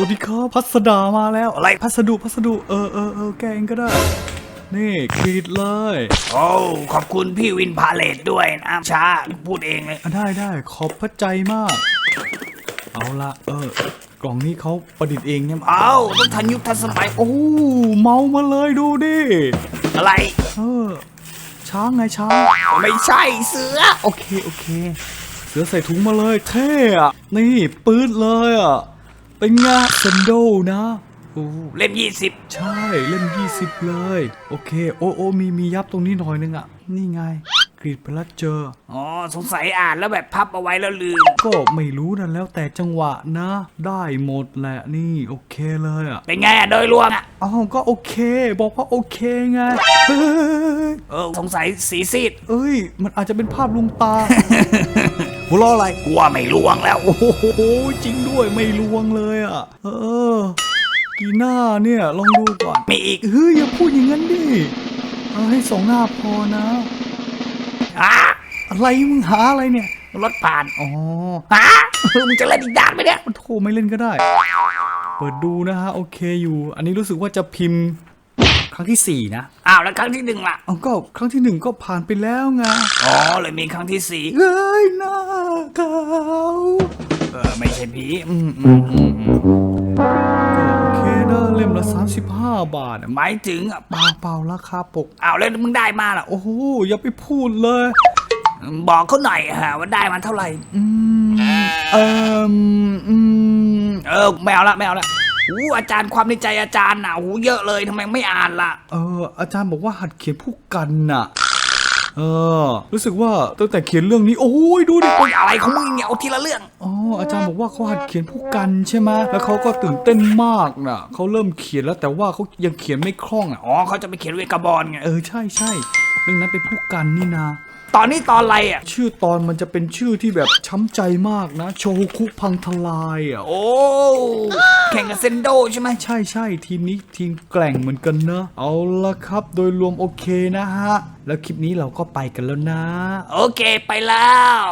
วัสดีครับพัสดามาแล้ว อะไรพัสดุพัสดุเออเออเออแกเองก็ได้ นี่กรีดเลย โอ้ขอบคุณพี่วินพาเลตด้วยนะช้าพูดเองเลยอะได้ได้ขอบพระใจมาก เอาละเออกล่องนี้เขาประดิษฐ์เองเนี่ยเอ้าต้องทันยุคทันสมัยโอ้เมามาเลยดูดิ อะไร เออ ช้างไงช้าง ไม่ใช่เสือ โอเคโอเค เสือใส่ถุงมาเลยเท่อะนี่ปื๊ดเลยอะ เป็นไงเซนโดนะโอ้เล่มยี่สิบใช่เล่ม20เลย โอเค โอ้โอ้มีมียับตรงนี้หน่อยนึงอะนี่ไงกรีดไปแล้วเจอ อ๋อ สงสัยอ่านแล้วแบบพับเอาไว้แล้วลืม ก็ไม่รู้นั่นแล้วแต่จังหวะนะ ได้หมดแหละนี่โอเคเลยอะเป็นไงอะโดยรวมอะอ้าวก็โอเค บอกว่าโอเคไงเฮ้ยเออสงสัยสีซีด เอ้ย มันอาจจะเป็นภาพลุงตา หัวเราะอะไรกลัวไม่ลวงแล้ว โอ้โหจริงด้วยไม่ลวงเลยอะ เออ กี่หน้าเนี่ยลองดูก่อนมีอีกเฮ้ยอย่าพูดอย่างนั้นดิเอาให้สองหน้าพอนะอะอะไรมึงหาอะไรเนี่ยรถผ่านอ๋อฮะมึงจะเล่นอีกด่านไหมเนี่ยมันโทรไม่เล่นก็ได้ เปิดดูนะฮะโอเคอยู่ อันนี้รู้สึกว่าจะพิมพ์ ครั้งที่สี่นะอ้าวแล้วครั้งที่หนึ่งล่ะเอาก็ครั้งที่หนึ่งก็ผ่านไปแล้วไงอ๋อเลยมีครั้งที่สี่เอ้ยหน้าขาวเออไม่ใช่ผีอืมอืมอืมอืมก็โอเคนะเล่มละ35 บาทอะหมายถึงอะเปล่าเปล่าราคาปกอ้าวแล้วมึงได้มาล่ะโอ้โหอย่าไปพูดเลย บอกเขาหน่อยฮะว่าได้มาเท่าไหร่อืมเอ่มอืมเออไม่เอาละไม่เอาละ อู้อาจารย์ความในใจอาจารย์น่ะหูเยอะเลยทำไมไม่อ่านล่ะ เออ อาจารย์บอกว่าหัดเขียนผู้กันน่ะ เออ รู้สึกว่าตั้งแต่เขียนเรื่องนี้ โอ้ยดูดิโอ้ยอะไรของมึงเนี่ยเอาทีละเรื่อง อ๋ออาจารย์บอกว่าเขาหัดเขียนผู้กันใช่ไหมแล้วเขาก็ตื่นเต้นมากน่ะเขาเริ่มเขียนแล้วแต่ว่าเขายังเขียนไม่คล่องอะอ๋อเขาจะไปเขียนเวกาบอลไงเออใช่ใช่เรื่องนั้นเป็นผู้กันนี่นา ตอนนี้ตอนอะไรอะ ชื่อตอนมันจะเป็นชื่อที่แบบช้ำใจมากนะ โชคุพังทลายอะ โอ้ แข่งกับเซนโดใช่ไหมใช่ใช่ทีมนี้ทีมแกร่งเหมือนกันนะ เอาละครับ โดยรวมโอเคนะฮะ แล้วคลิปนี้เราก็ไปกันแล้วนะ โอเคไปแล้ว